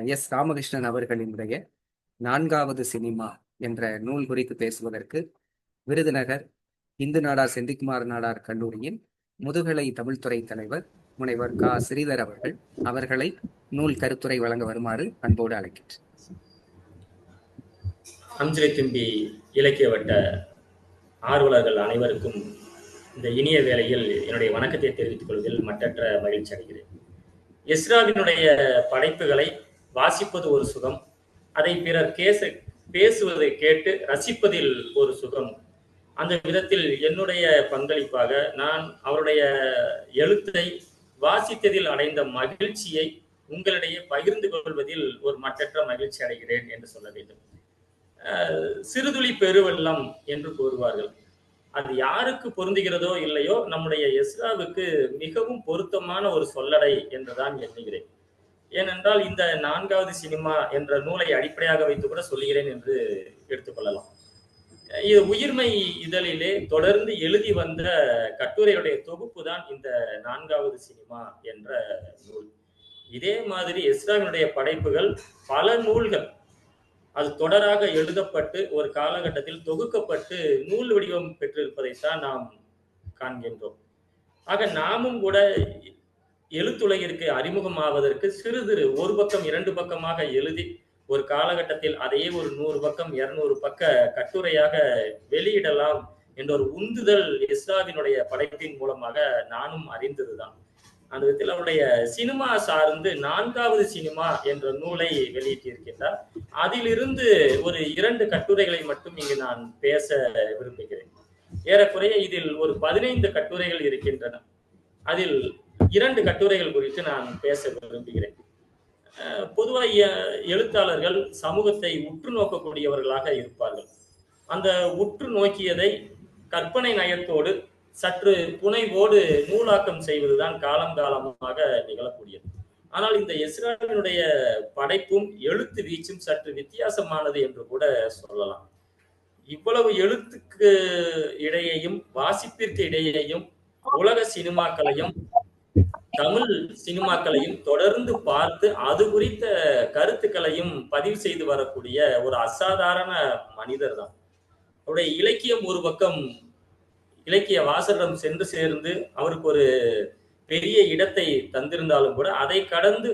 S Ramakrishnan அவர்களினுடைய நான்காவது cinema என்ற நூல் குறித்து பேசுவதற்கு விருதுநகர் இந்து நாடார் செந்திக்குமார் நாடார் கல்லூரியின் முதுகலை தமிழ்துறை தலைவர் முனைவர் கா. ஸ்ரீதர் அவர்கள் அவர்களை நூல் கருத்துரை வழங்க வருமாறு அன்போடு அழைக்கின்றேன். அஞ்சலி தும்பி இலக்கிய வட்ட ஆர்வலர்கள் அனைவருக்கும் இந்த இனிய வேளையில் என்னுடைய வணக்கத்தை தெரிவித்துக் கொள்வதில் மற்றற்ற மகிழ்ச்சி அடைகிறேன். இஸ்ராவினுடைய படைப்புகளை வாசிப்பது ஒரு சுகம். அதை பிறர் கேச பேசுவதை கேட்டு ரசிப்பதில் ஒரு சுகம். அந்த விதத்தில் என்னுடைய பங்களிப்பாக நான் அவருடைய எழுத்தை வாசித்ததில் அடைந்த மகிழ்ச்சியை உங்களிடையே பகிர்ந்து கொள்வதில் ஒரு மற்றற்ற மகிழ்ச்சி அடைகிறேன் என்று சொல்ல வேண்டும். சிறுதுளி பெருவெள்ளம் என்று கூறுவார்கள். அது யாருக்கு பொருந்துகிறதோ இல்லையோ நம்முடைய எஸ்ராவுக்கு மிகவும் பொருத்தமான ஒரு சொல்லடை என்றுதான் எண்ணுகிறேன். ஏனென்றால் இந்த நான்காவது சினிமா என்ற நூலை அடிப்படையாக வைத்து கூட சொல்லுகிறேன் என்று எடுத்துக்கொள்ளலாம். இது உயிர்மை இதழிலே தொடர்ந்து எழுதி வந்த கட்டுரையுடைய தொகுப்பு தான் இந்த நான்காவது சினிமா என்ற நூல். இதே மாதிரி எஸ்ராவினுடைய படைப்புகள் பல நூல்கள். அது தொடராக எழுதப்பட்டு ஒரு காலகட்டத்தில் தொகுக்கப்பட்டு நூல் வடிவம் பெற்றிருப்பதைத்தான் நாம் காண்கின்றோம். ஆக நாமும் கூட எழுத்துலகிற்கு அறிமுகமாவதற்கு சிறு சிறு ஒரு பக்கம் இரண்டு பக்கமாக எழுதி ஒரு காலகட்டத்தில் அதையே ஒரு நூறு பக்கம் இருநூறு பக்க கட்டுரையாக வெளியிடலாம் என்ற ஒரு உந்துதல் இஸ்ராவினுடைய படைப்பின் மூலமாக நானும் அறிந்ததுதான். அந்த விதத்தில் அவருடைய சினிமா சார்ந்து நான்காவது சினிமா என்ற நூலை வெளியிட்டிருக்கின்றார். அதிலிருந்து ஒரு இரண்டு கட்டுரைகளை மட்டும் இங்கு நான் பேச விரும்புகிறேன். ஏறக்குறைய இதில் ஒரு பதினைந்து கட்டுரைகள் இருக்கின்றன. அதில் இரண்டு கட்டுரைகள் குறித்து நான் பேச விரும்புகிறேன். பொதுவாக எழுத்தாளர்கள் சமூகத்தை உற்று நோக்கக்கூடியவர்களாக இருப்பார்கள். அந்த உற்று நோக்கியதை கற்பனை நயத்தோடு சற்று புனைவோடு நூலாக்கம் செய்வதுதான் காலம் காலமாக நிகழக்கூடியது. ஆனால் இந்த இஸ்ராயலினுடைய படைப்பும் எழுத்து வீச்சும் சற்று வித்தியாசமானது என்று கூட சொல்லலாம். இவ்வளவு எழுத்துக்கு இடையேயும் வாசிப்பிற்கு இடையேயும் உலக சினிமாக்களையும் தமிழ் சினிமாக்களையும் தொடர்ந்து பார்த்து அது குறித்த கருத்துக்களையும் பதிவு செய்து வரக்கூடிய ஒரு அசாதாரண மனிதர் தான். அவருடைய இலக்கியம் ஒரு பக்கம் இலக்கிய வாசகம் சென்று சேர்ந்து அவருக்கு ஒரு பெரிய இடத்தை தந்திருந்தாலும் கூட அதை கடந்து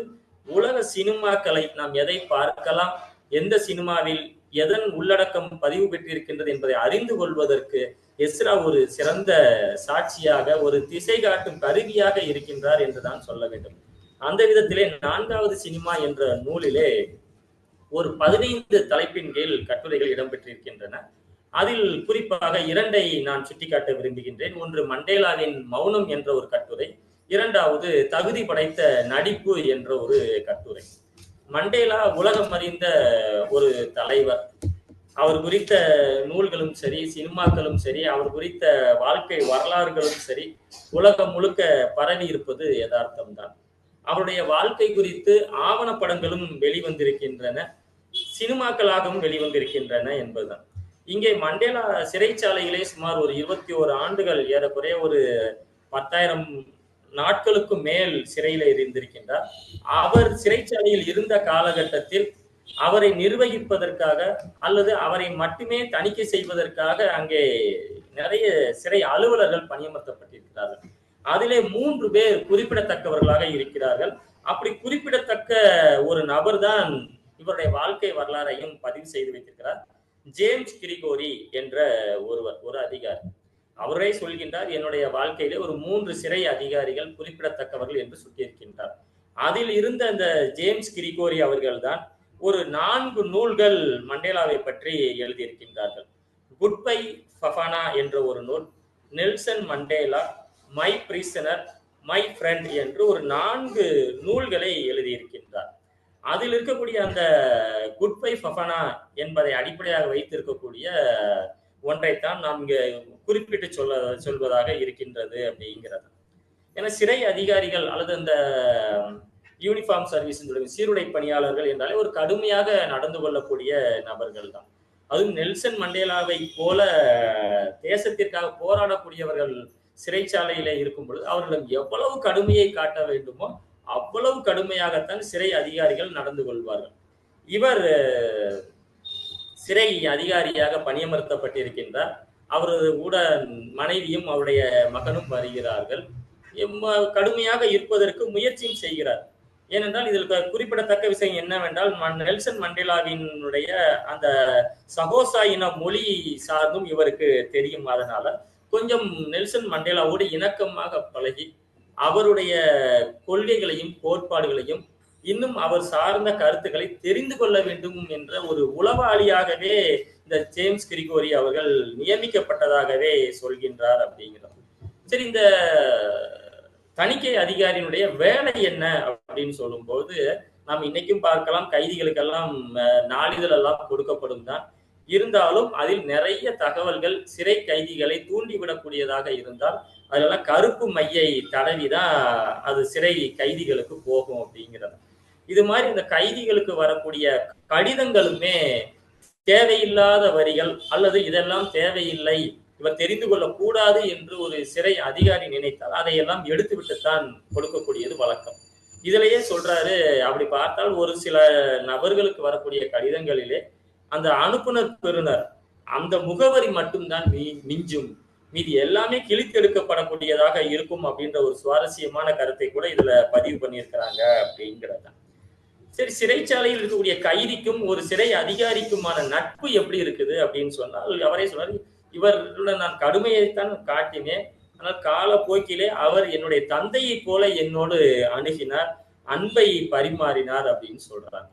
உலக சினிமாக்களை நாம் எதை பார்க்கலாம் எந்த சினிமாவில் எதன் உள்ளடக்கம் பதிவு பெற்றிருக்கின்றது என்பதை அறிந்து கொள்வதற்கு எஸ்ரா ஒரு சிறந்த சாட்சியாக ஒரு திசை காட்டும் கருவியாக இருக்கின்றார் என்றுதான் சொல்ல வேண்டும். அந்த விதத்திலே நான்காவது சினிமா என்ற நூலிலே ஒரு பதினைந்து தலைப்பின் கீழ் கட்டுரைகள் இடம்பெற்றிருக்கின்றன. அதில் குறிப்பாக இரண்டை நான் சுட்டிக்காட்ட விரும்புகின்றேன். ஒன்று மண்டேலாவின் மௌனம் என்ற ஒரு கட்டுரை. இரண்டாவது தகுதி படைத்த நடிப்பு என்ற ஒரு கட்டுரை. மண்டேலா உலகம் அறிந்த ஒரு தலைவர். அவர் குறித்த நூல்களும் சரி சினிமாக்களும் சரி அவர் குறித்த வாழ்க்கை வரலாறுகளும் சரி உலகம் முழுக்க பரவி இருப்பது யதார்த்தம்தான். அவருடைய வாழ்க்கை குறித்து ஆவணப்படங்களும் வெளிவந்திருக்கின்றன சினிமாக்களாகவும் வெளிவந்திருக்கின்றன என்பதுதான். இங்கே மண்டேலா சிறைச்சாலையிலே சுமார் ஒரு இருபத்தி ஓரு ஆண்டுகள் ஏறக்குறைய ஒரு பத்தாயிரம் நாட்களுக்கு மேல் சிறையில இருந்திருக்கின்றார். அவர் சிறைச்சாலையில் இருந்த காலகட்டத்தில் அவரை நிர்வகிப்பதற்காக அல்லது அவரை மட்டுமே தணிக்கை செய்வதற்காக அங்கே நிறைய சிறை அலுவலர்கள் பணியமர்த்தப்பட்டிருக்கிறார்கள். அதிலே மூன்று பேர் குறிப்பிடத்தக்கவர்களாக இருக்கிறார்கள். அப்படி குறிப்பிடத்தக்க ஒரு நபர் தான் இவருடைய வாழ்க்கை வரலாறையும் பதிவு செய்து வைத்திருக்கிறார். ஜேம்ஸ் கிரிகோரி என்ற ஒருவர் ஒரு அதிகாரி. அவரே சொல்கின்றார் என்னுடைய வாழ்க்கையிலே ஒரு மூன்று சிறை அதிகாரிகள் குறிப்பிடத்தக்கவர்கள் என்று சுட்டியிருக்கின்றார். அதில் இருந்த அந்த ஜேம்ஸ் கிரிகோரி அவர்கள் தான் ஒரு நான்கு நூல்கள் மண்டேலாவை பற்றி எழுதியிருக்கின்றார்கள். குட் பை ஃபஃபானா என்ற ஒரு நூல் Nelson Mandela my prisoner my friend என்று ஒரு நான்கு நூல்களை எழுதியிருக்கின்றார். அதில் இருக்கக்கூடிய அந்த குட் பை ஃபஃபானா என்பதை அடிப்படையாக வைத்திருக்கக்கூடிய ஒன்றைத்தான் நாம் இங்கே குறிப்பிட்டு சொல்ல சொல்வதாக இருக்கின்றது அப்படிங்கிறது. ஏன்னா சிறை அதிகாரிகள் அல்லது அந்த யூனிஃபார்ம் சர்வீஸ் சீருடை பணியாளர்கள் என்றாலே ஒரு கடுமையாக நடந்து கொள்ளக்கூடிய நபர்கள் தான் அதுவும் நெல்சன் மண்டேலாவை போல தேசத்திற்காக போராடக்கூடியவர்கள் சிறைச்சாலையில இருக்கும் பொழுது அவர்களிடம் எவ்வளவு கடுமையை காட்ட வேண்டுமோ அவ்வளவு கடுமையாகத்தான் சிறை அதிகாரிகள் நடந்து கொள்வார்கள். இவர் சிறை அதிகாரியாக பணியமர்த்தப்பட்டிருக்கின்றார். அவரது கூட மனைவியும் அவருடைய மகனும் வருகிறார்கள். கடுமையாக இருப்பதற்கு முயற்சியும் செய்கிறார். ஏனென்றால் இதில் குறிப்பிடத்தக்க விஷயம் என்னவென்றால் ம- நெல்சன் மண்டேலாவினுடைய அந்த சகோசா இன மொழி சார்ந்தும் இவருக்கு தெரியும் அதனால கொஞ்சம் நெல்சன் மண்டேலாவோடு இணக்கமாக பழகி அவருடைய கொள்கைகளையும் கோட்பாடுகளையும் இன்னும் அவர் சார்ந்த கருத்துக்களை தெரிந்து கொள்ள வேண்டும் என்ற ஒரு உளவாளியாகவே இந்த ஜேம்ஸ் கிரிகோரி அவர்கள் நியமிக்கப்பட்டதாகவே சொல்கின்றார் அப்படிங்கிறார் சரி இந்த தணிக்கை அதிகாரியினுடைய வேலை என்ன அப்படின்னு சொல்லும்போது நாம் இன்னைக்கும் பார்க்கலாம் கைதிகளுக்கெல்லாம் நாளிதழ் எல்லாம் கொடுக்கப்படும் தான். இருந்தாலும் அதில் நிறைய தகவல்கள் சிறை கைதிகளை தூண்டிவிடக்கூடியதாக இருந்தால் அதெல்லாம் கருப்பு மையை தடவிதான் அது சிறை கைதிகளுக்கு போகும் அப்படிங்கிறது. இது மாதிரி இந்த கைதிகளுக்கு வரக்கூடிய கடிதங்களுமே தேவையில்லாத வரிகள் அல்லது இதெல்லாம் தேவையில்லை இவர் தெரிந்து கொள்ளக்கூடாது என்று ஒரு சிறை அதிகாரி நினைத்தால் அதையெல்லாம் எடுத்துவிட்டுத்தான் கொடுக்கக்கூடியது வழக்கம். இதுலயே சொல்றாரு அப்படி பார்த்தால் ஒரு சில நபர்களுக்கு வரக்கூடிய கடிதங்களிலே அந்த அனுப்புனர் பெறுநர் அந்த முகவரி மட்டும்தான் மி- மிஞ்சும். மீதி எல்லாமே கிழித்தெடுக்கப்படக்கூடியதாக இருக்கும் அப்படின்ற ஒரு சுவாரஸ்யமான கருத்தை கூட இதுல பதிவு பண்ணியிருக்கிறாங்க அப்படிங்கிறத சரி சிறைச்சாலையில் இருக்கக்கூடிய கைதிக்கும் ஒரு சிறை அதிகாரிக்குமான நட்பு எப்படி இருக்குது அப்படின்னு சொன்னால் அவரே சொன்னார் இவருடன் நான் கடுமையைத்தான் காட்டினேன். ஆனால் காலப்போக்கிலே அவர் என்னுடைய தந்தையை போல என்னோடு அணுகினார் அன்பை பரிமாறினார் அப்படின்னு சொல்றார்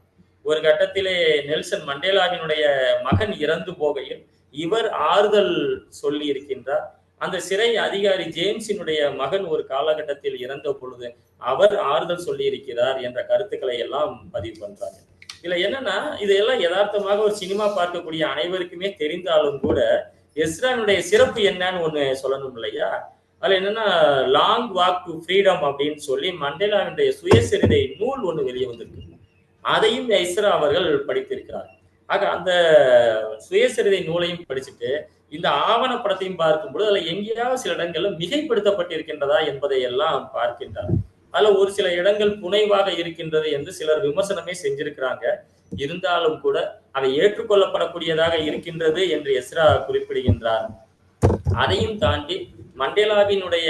ஒரு கட்டத்திலே நெல்சன் மண்டேலாவினுடைய மகன் இறந்து போகையில் இவர் ஆறுதல் சொல்லி இருக்கின்றார் அந்த சிறை அதிகாரி ஜேம்ஸினுடைய மகன் ஒரு காலகட்டத்தில் இறந்த பொழுது அவர் ஆறுதல் சொல்லி இருக்கிறார் என்ற கருத்துக்களை எல்லாம் பதிவு பண்றாங்க. இதுல என்னன்னா இதெல்லாம் யதார்த்தமாக ஒரு சினிமா பார்க்கக்கூடிய அனைவருக்குமே தெரிந்தாலும் கூட எஸ்ரானுடைய சிறப்பு என்னன்னு ஒன்று சொல்லணும் இல்லையா? அதில் என்னன்னா லாங் வாக் டு ஃப்ரீடம் அப்படின்னு சொல்லி மண்டேலாவினுடைய சுயசரிதை நூல் ஒன்று வெளியே வந்திருக்கு. அதையும் எஸ்ரா அவர்கள் படித்திருக்கிறார் ஆக அந்த சுயசரிதை நூலையும் படிச்சுட்டு இந்த ஆவணப்படத்தையும் பார்க்கும்போது அதில் எங்கேயாவது சில இடங்கள்ல மிகைப்படுத்தப்பட்டிருக்கின்றதா என்பதை எல்லாம் பார்க்கின்றார் அதில் ஒரு சில இடங்கள் புனைவாக இருக்கின்றது என்று சிலர் விமர்சனமே செஞ்சிருக்கிறாங்க. இருந்தாலும் கூட அவை ஏற்றுக்கொள்ளப்படக்கூடியதாக இருக்கின்றது என்று எஸ்ரா குறிப்பிடுகின்றார். அதையும் தாண்டி மண்டேலாவினுடைய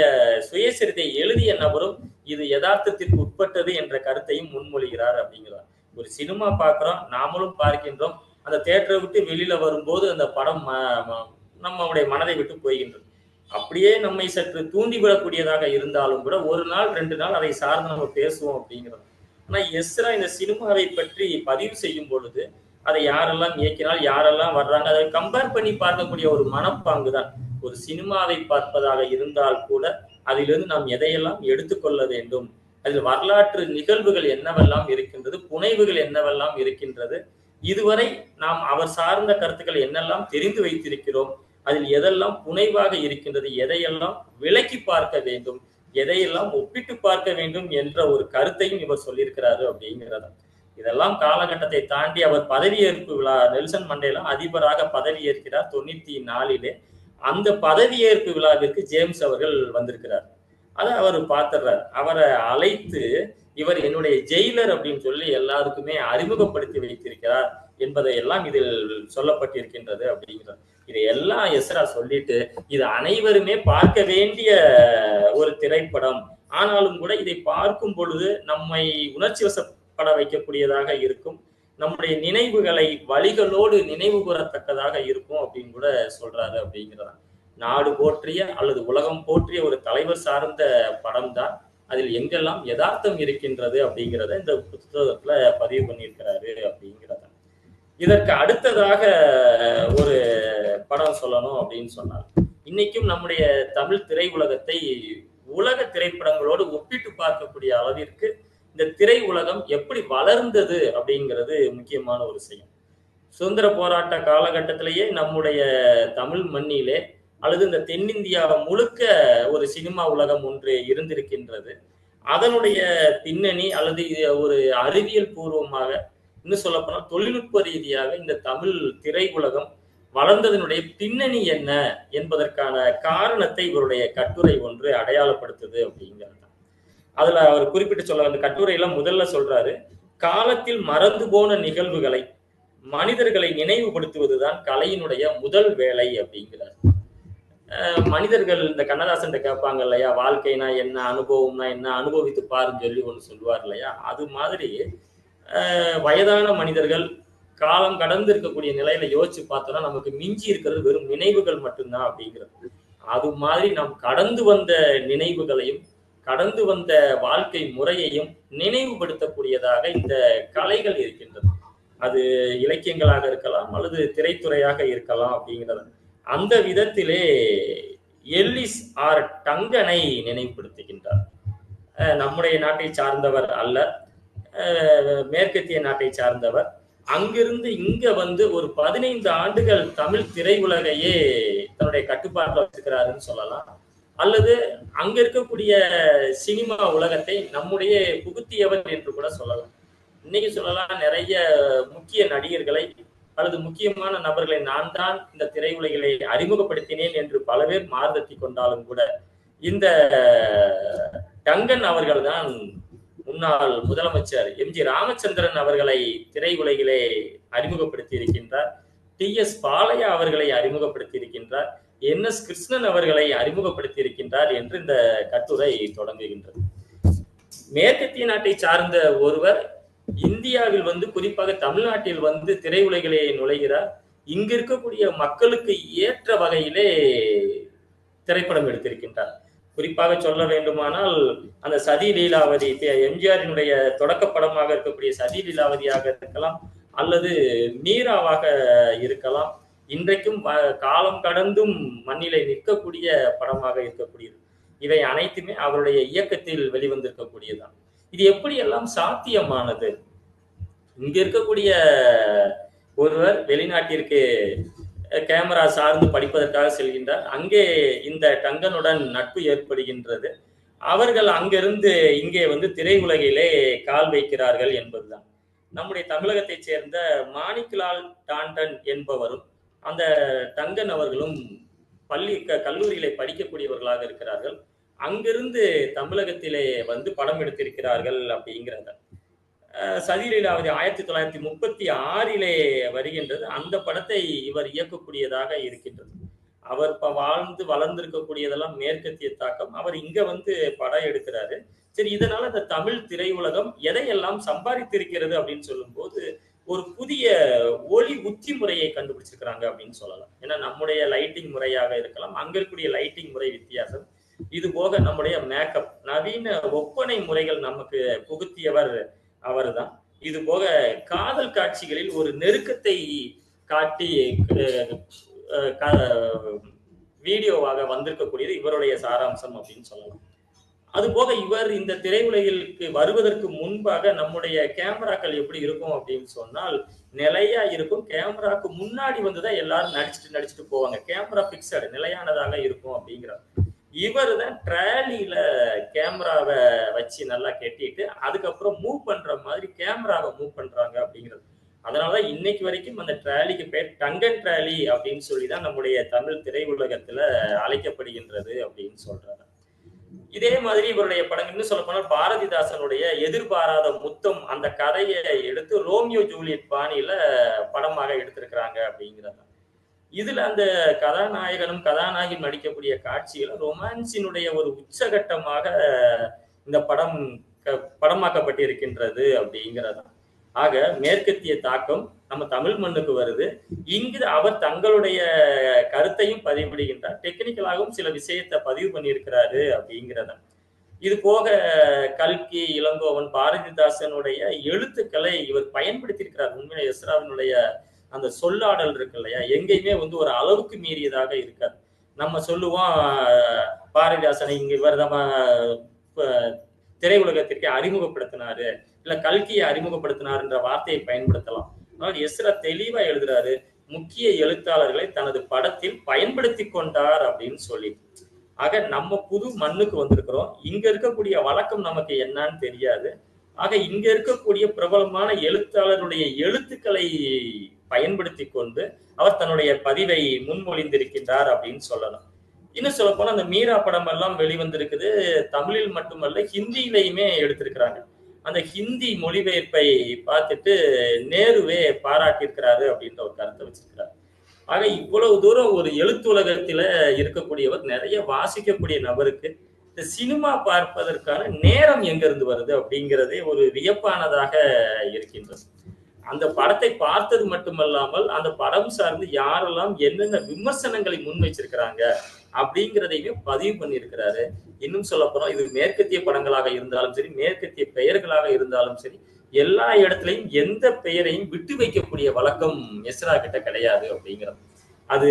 சுயசரிதை எழுதிய நபரும் இது யதார்த்தத்திற்கு உட்பட்டது என்ற கருத்தையும் முன்மொழிகிறார் அப்படிங்கிறார். ஒரு சினிமா பார்க்கிறோம் நாமளும் பார்க்கின்றோம் அந்த தேட்டரை விட்டு வெளியில வரும்போது அந்த படம் ம- நம்மளுடைய மனதை விட்டு போகின்றது அப்படியே நம்மை சற்று தூண்டிவிடக்கூடியதாக இருந்தாலும் கூட ஒரு நாள் ரெண்டு நாள் அதை சார்ந்து நம்ம பேசுவோம் அப்படிங்கிறோம் ஆனா எஸ்ரா இந்த சினிமாவை பற்றி பதிவு செய்யும் பொழுது அதை யாரெல்லாம் இயக்கினால் யாரெல்லாம் வர்றாங்க அதை கம்பேர் பண்ணி பார்க்கக்கூடிய ஒரு மனப்பாங்கு தான் ஒரு சினிமாவை பார்ப்பதாக இருந்தால் கூட அதிலிருந்து நாம் எதையெல்லாம் எடுத்துக்கொள்ள வேண்டும்? அதில் வரலாற்று நிகழ்வுகள் என்னவெல்லாம் இருக்கின்றது? புனைவுகள் என்னவெல்லாம் இருக்கின்றது? இதுவரை நாம் அவர் சார்ந்த கருத்துக்கள் என்னெல்லாம் தெரிந்து வைத்திருக்கிறோம்? அதில் எதெல்லாம் புனைவாக இருக்கின்றது? எதையெல்லாம் விலக்கி பார்க்க வேண்டும்? எதையெல்லாம் ஒப்பிட்டு பார்க்க வேண்டும் என்ற ஒரு கருத்தையும் இவர் சொல்லியிருக்கிறாரு அப்படிங்கிறத. இதெல்லாம் காலகட்டத்தை தாண்டி அவர் பதவியேற்பு விழா நெல்சன் மண்டேலா அதிபராக பதவியேற்கிறார் தொண்ணூத்தி நாலிலே. அந்த பதவியேற்பு விழாவிற்கு ஜேம்ஸ் அவர்கள் வந்திருக்கிறார். அதை அவர் பார்த்துடுறார். அவரை அழைத்து இவர் என்னுடைய ஜெயிலர் அப்படின்னு சொல்லி எல்லாருக்குமே அறிமுகப்படுத்தி வைத்திருக்கிறார் என்பதை எல்லாம் இதில் சொல்லப்பட்டிருக்கின்றது அப்படிங்கிறார். இது எல்லாம் எஸ்ரா சொல்லிட்டு இது அனைவருமே பார்க்க வேண்டிய ஒரு திரைப்படம். ஆனாலும் கூட இதை பார்க்கும் பொழுது நம்மை உணர்ச்சி வசப்பட வைக்கக்கூடியதாக இருக்கும். நம்முடைய நினைவுகளை வழிகளோடு நினைவு கூறத்தக்கதாக இருக்கும் அப்படின்னு கூட சொல்றாரு அப்படிங்கிறதான் நாடு போற்றிய அல்லது உலகம் போற்றிய ஒரு தலைவர் சார்ந்த படம் தான் அதில் எங்கெல்லாம் யதார்த்தம் இருக்கின்றது அப்படிங்கிறத இந்த புத்தகத்துல பதிவு பண்ணியிருக்கிறாரு அப்படிங்கிறத. இதற்கு அடுத்ததாக ஒரு படம் சொல்லணும் அப்படின்னு சொன்னார். இன்னைக்கும் நம்முடைய தமிழ் திரையுலகத்தை உலக திரைப்படங்களோடு ஒப்பிட்டு பார்க்கக்கூடிய அளவிற்கு இந்த திரை உலகம் எப்படி வளர்ந்தது அப்படிங்கிறது முக்கியமான ஒரு விஷயம். சுதந்திர போராட்ட காலகட்டத்திலேயே நம்முடைய தமிழ் மண்ணிலே அல்லது இந்த தென்னிந்தியா முழுக்க ஒரு சினிமா உலகம் ஒன்று இருந்திருக்கின்றது. அதனுடைய பின்னணி அல்லது ஒரு அறிவியல் பூர்வமாக இன்னும் சொல்லப்போனால் தொழில்நுட்ப ரீதியாக இந்த தமிழ் திரை உலகம் வளர்ந்ததனுடைய பின்னணி என்ன என்பதற்கான காரணத்தை இவருடைய கட்டுரை ஒன்று அடையாளப்படுத்துது அப்படிங்கிறது. அதுல அவர் குறிப்பிட்டு சொல்ல அந்த கட்டுரையில முதல்ல சொல்றாரு காலத்தில் மறந்து போன நிகழ்வுகளை மனிதர்களை நினைவுபடுத்துவதுதான் கலையினுடைய முதல் வேலை அப்படிங்கிறார். மனிதர்கள் இந்த கண்ணதாசன் கேட்பாங்க இல்லையா வாழ்க்கைனா என்ன அனுபவம்னா என்ன அனுபவித்து பாருன்னு சொல்லி ஒன்று சொல்லுவார் இல்லையா? அது மாதிரி வயதான மனிதர்கள் காலம் கடந்து இருக்கக்கூடிய நிலையில யோசிச்சு பார்த்தோம்னா நமக்கு மிஞ்சி இருக்கிறது வெறும் நினைவுகள் மட்டும்தான் அப்படிங்கிறது. அது மாதிரி நாம் கடந்து வந்த நினைவுகளையும் கடந்து வந்த வாழ்க்கை முறையையும் நினைவுபடுத்தக்கூடியதாக இந்த கலைகள் இருக்கின்றது. அது இலக்கியங்களாக இருக்கலாம் அல்லது திரைத்துறையாக இருக்கலாம் அப்படிங்கிறது. அந்த விதத்திலே எல்லிஸ் ஆர் டங்கனை நினைவுபடுத்துகின்றார். நம்முடைய நாட்டை சார்ந்தவர் அல்ல மேற்கத்திய நாட்டை சார்ந்தவர். அங்கிருந்து இங்க வந்து ஒரு பதினைந்து ஆண்டுகள் தமிழ் திரையுலகையே தன்னுடைய கட்டுப்பாட்டில் வச்சிருக்கிறாருன்னு சொல்லலாம். அல்லது அங்க இருக்கக்கூடிய சினிமா உலகத்தை நம்முடைய புகுத்தியவர் என்று கூட சொல்லலாம். இன்னைக்கு சொல்லலாம் நிறைய முக்கிய நடிகர்களை அல்லது முக்கியமான நபர்களை நான் தான் இந்த திரையுலகிலே அறிமுகப்படுத்தினேன் என்று பல பேர் மாறுதட்டி கொண்டாலும் கூட இந்த டங்கன் அவர்கள்தான் முன்னாள் முதலமைச்சர் எம் ஜி ராமச்சந்திரன் அவர்களை திரையுலகிலே அறிமுகப்படுத்தி இருக்கின்றார் டி எஸ் பாலையா அவர்களை அறிமுகப்படுத்தி இருக்கின்றார் என் எஸ் கிருஷ்ணன் அவர்களை அறிமுகப்படுத்தி இருக்கின்றார் என்று இந்த கட்டுரை தொடங்குகின்றது. மேற்கத்திய நாட்டை சார்ந்த ஒருவர் இந்தியாவில் வந்து குறிப்பாக தமிழ்நாட்டில் வந்து திரையுலகிலே நுழைகிறார். இங்கு இருக்கக்கூடிய மக்களுக்கு ஏற்ற வகையிலே திரைப்படம் எடுத்திருக்கின்றார். குறிப்பாக சொல்ல வேண்டுமானால் அந்த சதி லீலாவதி எம்ஜிஆரினுடைய தொடக்க படமாக இருக்கக்கூடிய சதி லீலாவதியாக இருக்கலாம் அல்லது மீராவாக இருக்கலாம். இன்றைக்கும் காலம் கடந்தும் மண்ணிலை நிற்கக்கூடிய படமாக இருக்கக்கூடியது. இவை அனைத்துமே அவருடைய இயக்கத்தில் வெளிவந்திருக்கக்கூடியதுதான். இது எப்படி எல்லாம் சாத்தியமானது? இங்க இருக்கக்கூடிய ஒருவர் வெளிநாட்டிற்கு கேமரா சார்ந்து படிப்பதற்காக செல்கின்றார். அங்கே இந்த டங்கனுடன் நட்பு ஏற்படுகின்றது. அவர்கள் அங்கிருந்து இங்கே வந்து திரையுலகிலே கால் வைக்கிறார்கள் என்பதுதான். நம்முடைய தமிழகத்தைச் சேர்ந்த மாணிக்லால் டாண்டன் என்பவரும் அந்த டங்கன் அவர்களும் பள்ளி க கல்லூரியிலே படிக்கக்கூடியவர்களாக இருக்கிறார்கள். அங்கிருந்து தமிழகத்திலே வந்து படம் எடுத்திருக்கிறார்கள் அப்படிங்கிறத சதிலீலாவதி ஆயிரத்தி தொள்ளாயிரத்தி முப்பத்தி ஆறிலே வருகின்றது. அந்த படத்தை இவர் இயக்கக்கூடியதாக இருக்கின்றது. அவர் இப்போ வாழ்ந்து வளர்ந்திருக்கக்கூடியதெல்லாம் மேற்கத்திய தாக்கம். அவர் இங்க வந்து படம் எடுக்கிறாரு. சரி இதனால இந்த தமிழ் திரையுலகம் எதையெல்லாம் சம்பாதித்திருக்கிறது அப்படின்னு சொல்லும்போது ஒரு புதிய ஒளி உத்தி முறையை கண்டுபிடிச்சிருக்கிறாங்க அப்படின்னு சொல்லலாம். ஏன்னா நம்முடைய லைட்டிங் முறையாக இருக்கலாம். அங்க இருக்கக்கூடிய லைட்டிங் முறை வித்தியாசம். இது போக நம்முடைய மேக்கப் நவீன ஒப்பனை முறைகள் நமக்கு புகுத்தியவர் அவர் தான் இது போக காதல் காட்சிகளில் ஒரு நெருக்கத்தை காட்டி வீடியோவாக வந்திருக்கக்கூடியது இவருடைய சாராம்சம் அப்படின்னு சொல்லலாம். அது போக இவர் இந்த திரையுலகிற்கு வருவதற்கு முன்பாக நம்முடைய கேமராக்கள் எப்படி இருக்கும் அப்படின்னு சொன்னால் நிலையா இருக்கும். கேமராக்கு முன்னாடி வந்துதான் எல்லாரும் நடிச்சுட்டு நடிச்சுட்டு போவாங்க. கேமரா பிக்சர் நிலையானதாக இருக்கும் அப்படிங்கிறார். இவர் தான் ட்ராலியில கேமராவை வச்சு நல்லா கெட்டிட்டு அதுக்கப்புறம் மூவ் பண்ற மாதிரி கேமராவை மூவ் பண்றாங்க அப்படிங்கிறது. அதனாலதான் இன்னைக்கு வரைக்கும் அந்த ட்ராலிக்கு பேர் டங்கன் ட்ராலி அப்படின்னு சொல்லி தான் நம்முடைய தமிழ் திரையுலகத்துல அழைக்கப்படுகின்றது அப்படின்னு சொல்றாங்க. இதே மாதிரி இவருடைய படங்கள்னு இன்னும் சொல்ல போனால் பாரதிதாசனுடைய எதிர்பாராத முத்தம் அந்த கதையை எடுத்து ரோமியோ ஜூலியட் பாணியில படமாக எடுத்திருக்கிறாங்க அப்படிங்கிறது இதுல அந்த கதாநாயகனும் கதாநாயகி நடிக்கக்கூடிய காட்சிகள் ரொமான்ஸினுடைய ஒரு உச்சகட்டமாக இந்த படம் படமாக்கப்பட்டிருக்கின்றது அப்படிங்கிறது ஆக மேற்கத்திய தாக்கம் நம்ம தமிழ் மண்ணுக்கு வருது. இங்கு அவர் தங்களுடைய கருத்தையும் பதிவிடுகின்றார். டெக்னிக்கலாகவும் சில விஷயத்தை பதிவு பண்ணியிருக்கிறாரு அப்படிங்கிறத இது போக கல்கி இளங்கோவன் பாரதிதாசனுடைய எழுத்துக்களை இவர் பயன்படுத்தியிருக்கிறார். உண்மையில எஸ்ராவினுடைய அந்த சொல்லாடல் இருக்கு இல்லையா? எங்கேயுமே வந்து ஒரு அளவுக்கு மீறியதாக இருக்காது. நம்ம சொல்லுவோம் பாரதிதாசனை இங்க இவர் நம்ம திரையுலகத்திற்கு அறிமுகப்படுத்தினாரு இல்ல கல்கியை அறிமுகப்படுத்தினாருன்ற வார்த்தையை பயன்படுத்தலாம். ஆனால் எஸ்ரா தெளிவா எழுதுறாரு முக்கிய எழுத்தாளர்களை தனது படத்தில் பயன்படுத்தி கொண்டார் அப்படின்னு சொல்லி ஆக நம்ம புது மண்ணுக்கு வந்திருக்கிறோம். இங்க இருக்கக்கூடிய வழக்கம் நமக்கு என்னன்னு தெரியாது. ஆக இங்க இருக்கக்கூடிய பிரபலமான எழுத்தாளருடைய எழுத்துக்களை பயன்படுத்தி கொண்டு அவர் தன்னுடைய பதிவை முன்மொழிந்திருக்கின்றார் அப்படின்னு சொல்லலாம் இன்னும் சொல்ல போனா அந்த மீரா படம் எல்லாம் வெளிவந்திருக்குது. தமிழில் மட்டுமல்ல ஹிந்தியிலையுமே எடுத்திருக்கிறாங்க. அந்த ஹிந்தி மொழிபெயர்ப்பை பார்த்துட்டு நேருவே பாராட்டியிருக்கிறாரு அப்படின்ற ஒரு கருத்தை வச்சிருக்கிறார். ஆக இவ்வளவு தூரம் ஒரு எழுத்துலகத்துல இருக்கக்கூடியவர் நிறைய வாசிக்கக்கூடிய நபருக்கு இந்த சினிமா பார்ப்பதற்கான நேரம் எங்க இருந்து வருது அப்படிங்கிறதே ஒரு வியப்பானதாக இருக்கின்றது. அந்த படத்தை பார்த்தது மட்டுமல்லாமல் அந்த படம் சார்ந்து யாரெல்லாம் என்னென்ன விமர்சனங்களை முன் வச்சிருக்கிறாங்க அப்படிங்கிறதையுமே பதிவு பண்ணியிருக்கிறாரு. இன்னும் சொல்ல போறோம் இது மேற்கத்திய படங்களாக இருந்தாலும் சரி மேற்கத்திய பெயர்களாக இருந்தாலும் சரி எல்லா இடத்துலையும் எந்த பெயரையும் விட்டு வைக்கக்கூடிய வழக்கம் எஸ்ரா கிட்ட கிடையாது அப்படிங்கிறது. அது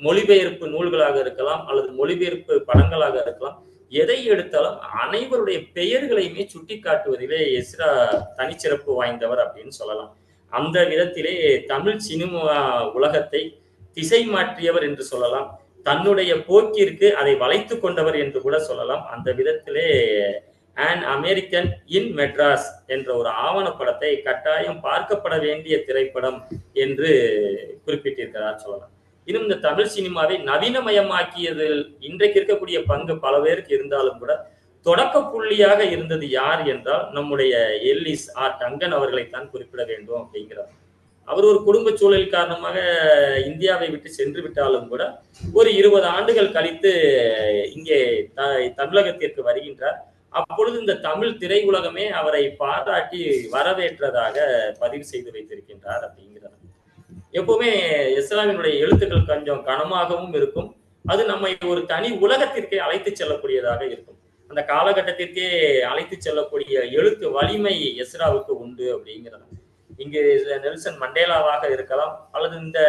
மொழிபெயர்ப்பு நூல்களாக இருக்கலாம் அல்லது மொழிபெயர்ப்பு படங்களாக இருக்கலாம். எதை எடுத்தாலும் அனைவருடைய பெயர்களையுமே சுட்டி காட்டுவதிலே எஸ்ரா தனிச்சிறப்பு வாய்ந்தவர் அப்படின்னு சொல்லலாம். அந்த விதத்திலே தமிழ் சினிமா உலகத்தை திசை மாற்றியவர் என்று சொல்லலாம். தன்னுடைய போக்கிற்கு அதை வளைத்து கொண்டவர் என்று கூட சொல்லலாம். அந்த விதத்திலே அண்ட் அமெரிக்கன் இன் மெட்ராஸ் என்ற ஒரு ஆவணப்படத்தை கட்டாயம் பார்க்கப்பட வேண்டிய திரைப்படம் என்று குறிப்பிட்டிருக்கிறார் சொல்லலாம். இன்னும் இந்த தமிழ் சினிமாவை நவீனமயமாக்கியதில் இன்றைக்கு இருக்கக்கூடிய பங்கு பல பேருக்கு இருந்தாலும் கூட தொடக்க புள்ளியாக இருந்தது யார் என்றால் நம்முடைய எல்லிஸ் ஆர் டங்கன் அவர்களைத்தான் குறிப்பிட வேண்டும் அப்படிங்கிறார். அவர் ஒரு குடும்ப சூழல் காரணமாக இந்தியாவை விட்டு சென்று விட்டாலும் கூட ஒரு இருபது ஆண்டுகள் கழித்து இங்கே தமிழகத்திற்கு வருகின்றார். அப்பொழுது இந்த தமிழ் திரையுலகமே அவரை பாராட்டி வரவேற்றதாக பதிவு செய்து வைத்திருக்கின்றார் அப்படிங்கிறார். எப்பவுமே இஸ்லாமினுடைய எழுத்துக்கள் கொஞ்சம் கனமாகவும் இருக்கும். அது நம்மை ஒரு தனி உலகத்திற்கே அழைத்து செல்லக்கூடியதாக இருக்கும். அந்த காலகட்டத்திற்கே அழைத்து செல்லக்கூடிய எழுத்து வலிமை எஸ்ராவுக்கு உண்டு அப்படிங்கிறது. இங்கு நெல்சன் மண்டேலாவாக இருக்கலாம் அல்லது இந்த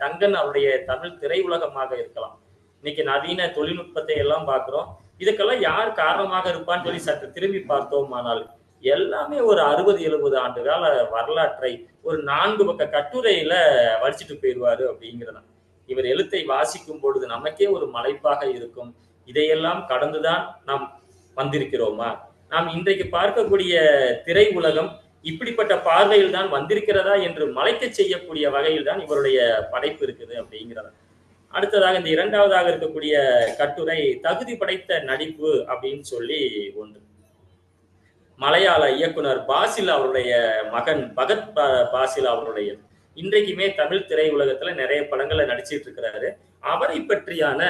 டங்கன் அவருடைய தமிழ் திரையுலகமாக இருக்கலாம். இன்னைக்கு நவீன தொழில்நுட்பத்தை எல்லாம் பார்க்கிறோம். இதுக்கெல்லாம் யார் காரணமாக இருப்பான்னு சொல்லி சற்று திரும்பி பார்த்தோம் ஆனால் எல்லாமே ஒரு அறுபது எழுபது ஆண்டு கால வரலாற்றை ஒரு நான்கு பக்க கட்டுரையில வடிச்சிட்டு போயிடுவாரு அப்படிங்கிறதான். இவர் எழுத்தை வாசிக்கும் பொழுது நமக்கே ஒரு மலைப்பாக இருக்கும். இதையெல்லாம் கடந்துதான் நாம் வந்திருக்கிறோமா? நாம் இன்றைக்கு பார்க்கக்கூடிய திரை உலகம் இப்படிப்பட்ட பார்வையில் தான் வந்திருக்கிறதா என்று மலைக்க செய்யக்கூடிய வகையில் தான் இவருடைய படைப்பு இருக்குது அப்படிங்கிறதா அடுத்ததாக இந்த இரண்டாவதாக இருக்கக்கூடிய கட்டுரை தகுதி படைத்த நடிப்பு அப்படின்னு சொல்லி ஒன்று. மலையாள இயக்குனர் பாசில் அவருடைய மகன் பகத் பாசில் அவருடைய இன்றைக்குமே தமிழ் திரையுலகத்துல நிறைய படங்களை நடிச்சிட்டு இருக்கிறாரு. அவரை பற்றியான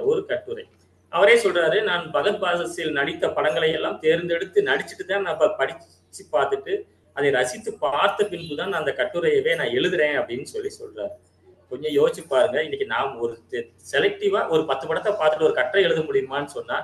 ஒரு கட்டுரை. அவரே சொல்றாரு நான் பகத் பாசில் நடித்த படங்களை எல்லாம் தேர்ந்தெடுத்து நடிச்சுட்டு தான் நான் படிச்சு பார்த்துட்டு அதை ரசித்து பார்த்த பின்பு தான் அந்த கட்டுரையவே நான் எழுதுறேன் அப்படின்னு சொல்லி சொல்றாரு. கொஞ்சம் யோசிச்சு பாருங்க இன்னைக்கு நாம் ஒரு செலக்டிவா ஒரு பத்து படத்தை பார்த்துட்டு ஒரு கட்டுரை எழுத முடியுமான்னு சொன்னா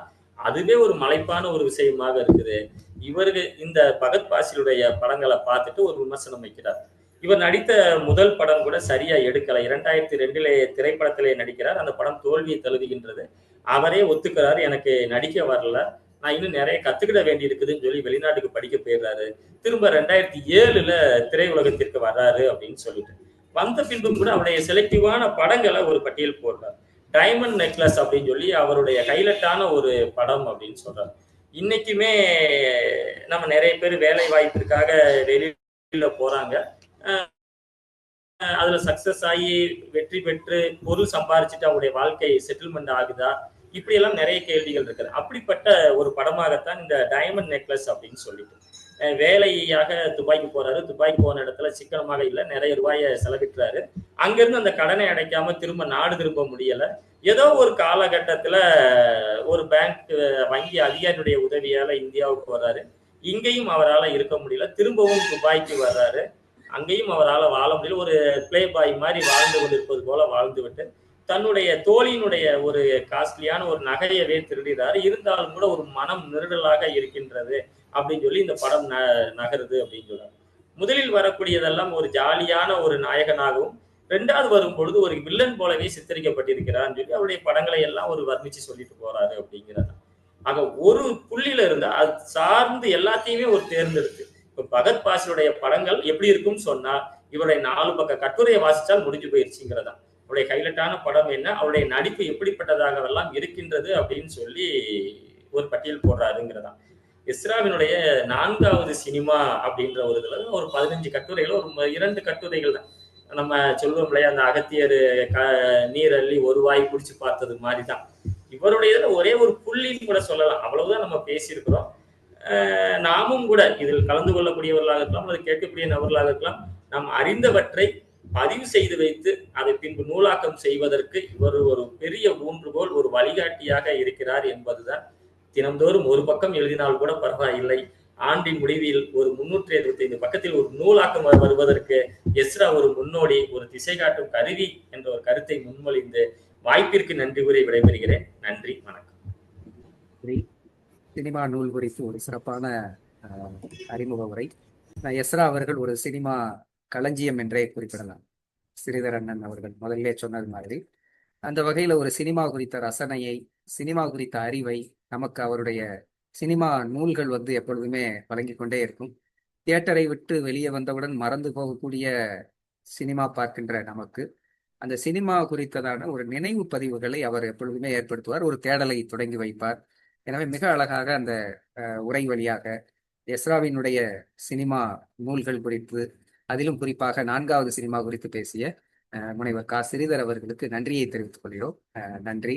அதுவே ஒரு மலைப்பான ஒரு விஷயமாக இருக்குது. இவர்கள் இந்த பகத் பாசிலுடைய படங்களை பார்த்துட்டு ஒரு விமர்சனம் வைக்கிறார். இவர் நடித்த முதல் படம் கூட சரியா எடுக்கல. இரண்டாயிரத்தி ரெண்டிலே திரைப்படத்திலே நடிக்கிறார். அந்த படம் தோல்வியை தழுவுகின்றது அவரே ஒத்துக்கிறார். எனக்கு நடிக்க வரல. நான் இன்னும் நிறைய கத்துக்கிட வேண்டி இருக்குதுன்னு சொல்லி வெளிநாட்டுக்கு படிக்க போயிடுறாரு. திரும்ப ரெண்டாயிரத்தி ஏழுல திரையுலகத்திற்கு வர்றாரு அப்படின்னு சொல்லிட்டு. வந்த பின்பும் கூட அவருடைய செலக்டிவான படங்களை ஒரு பட்டியல் போடுறார். டைமண்ட் நெக்லஸ் அப்படின்னு சொல்லி அவருடைய ஹைலைட்டான ஒரு படம் அப்படின்னு சொல்றாரு இன்னைக்குமே நம்ம நிறைய பேர் வேலை வாய்ப்பிற்காக வெளியில போறாங்க. அதுல சக்சஸ் ஆகி வெற்றி பெற்று பொருள் சம்பாரிச்சுட்டு அவருடைய வாழ்க்கை செட்டில்மெண்ட் ஆகுதா? இப்படி எல்லாம் நிறைய கேள்விகள் இருக்குது. அப்படிப்பட்ட ஒரு படமாகத்தான் இந்த டைமண்ட் நெக்லஸ் அப்படின்னு சொல்லிட்டு. வேலையாக துபாய்க்கு போறாரு. துபாய்க்கு போன இடத்துல சிக்கனமாக இல்லை நிறைய ரூபாயை செலவிட்டுறாரு. அங்கிருந்து அந்த கடனை அடைக்காம திரும்ப நாடு திரும்ப முடியல. ஏதோ ஒரு காலகட்டத்துல ஒரு பேங்க் வங்கி அதிகாரியுடைய உதவியால இந்தியாவுக்கு வர்றாரு. இங்கேயும் அவரால் இருக்க முடியல. திரும்பவும் துபாய்க்கு வர்றாரு. அங்கேயும் அவரால் வாழ முடியல. ஒரு பிளே பாய் மாதிரி வாழ்ந்து கொண்டிருப்பது போல வாழ்ந்து விட்டு தன்னுடைய தோழியினுடைய ஒரு காஸ்ட்லியான ஒரு நகையவே திருடுகிறாரு இருந்தாலும் கூட ஒரு மனம் நெருடலாக இருக்கின்றது. அப்படின்னு சொல்லி இந்த படம் ந நகருது அப்படின்னு சொல்றாங்க. முதலில் வரக்கூடியதெல்லாம் ஒரு ஜாலியான ஒரு நாயகனாகவும் ரெண்டாவது வரும் பொழுது ஒரு வில்லன் போலவே சித்தரிக்கப்பட்டிருக்கிறான்னு சொல்லி அவருடைய படங்களை எல்லாம் ஒரு வர்ணிச்சு சொல்லிட்டு போறாரு அப்படிங்கிறார் ஆக ஒரு புள்ளியில இருந்து அது சார்ந்து எல்லாத்தையுமே ஒரு தேர்ந்தெடுத்து இப்ப பகத் பாசிலுடைய படங்கள் எப்படி இருக்கும்னு சொன்னா இவருடைய நாலு பக்க கட்டுரையை வாசிச்சால் முடிஞ்சு போயிருச்சுங்கிறதா அவருடைய ஹைலைட்டான படம் என்ன அவருடைய நடிப்பு எப்படிப்பட்டதாகவெல்லாம் இருக்கின்றது அப்படின்னு சொல்லி ஒரு பட்டியல் போடுறாருங்கிறதா இஸ்ராவினுடைய நான்காவது சினிமா அப்படின்ற ஒரு இதுல ஒரு பதினஞ்சு கட்டுரைகள் ஒரு இரண்டு கட்டுரைகள் தான். நம்ம சொல்லுவோம் இல்லையா அந்த அகத்தியர் க நீர் அள்ளி ஒரு வாய் குடிச்சு பார்த்தது மாதிரி தான் இவருடைய இதுல ஒரே ஒரு புள்ளின்னு கூட சொல்லலாம். அவ்வளவுதான் நம்ம பேசியிருக்கிறோம். நாமும் கூட இதில் கலந்து கொள்ளக்கூடியவர்களாக இருக்கலாம் அல்லது கேட்கக்கூடிய நபர்களாக இருக்கலாம். நாம் அறிந்தவற்றை பதிவு செய்து வைத்து அதை பின்பு நூலாக்கம் செய்வதற்கு இவர் ஒரு பெரிய ஊன்றுகோல் ஒரு வழிகாட்டியாக இருக்கிறார் என்பதுதான் தினந்தோறும் ஒரு பக்கம் எழுதினால் கூட பரவாயில்லை. ஆண்டின் முடிவில் ஒரு முன்னூற்றி எழுபத்தி ஐந்து பக்கத்தில் ஒரு நூலாக்கம் வருவதற்கு எஸ்ரா ஒரு முன்னோடி ஒரு திசை காட்டும் கருவி என்ற ஒரு கருத்தை முன்மொழிந்து வாய்ப்பிற்கு நன்றி கூறி விடைபெறுகிறேன். நன்றி வணக்கம். சினிமா நூல் குறித்து ஒரு சிறப்பான அறிமுக உரை. நான் எஸ்ரா அவர்கள் ஒரு சினிமா களஞ்சியம் என்றே குறிப்பிடலாம். ஸ்ரீதரண்ணன் அவர்கள் முதல்ல சொன்னது மாதிரி. அந்த வகையில் ஒரு சினிமா குறித்த ரசனையை சினிமா குறித்த அறிவை நமக்கு அவருடைய சினிமா நூல்கள் வந்து எப்பொழுதுமே வழங்கி கொண்டே இருக்கும். தியேட்டரை விட்டு வெளியே வந்தவுடன் மறந்து போகக்கூடிய சினிமா பார்க்கின்ற நமக்கு அந்த சினிமா குறித்ததான ஒரு நினைவு பதிவுகளை அவர் எப்பொழுதுமே ஏற்படுத்துவார். ஒரு தேடலை தொடங்கி வைப்பார். எனவே மிக அழகாக அந்த அஹ், உரை வழியாக எஸ்ராவினுடைய சினிமா நூல்கள் குறித்து அதிலும் குறிப்பாக நான்காவது சினிமா குறித்து பேசிய முனைவர் கா. ஸ்ரீதர் அவர்களுக்கு நன்றியை தெரிவித்துக் கொள்கிறோம். நன்றி.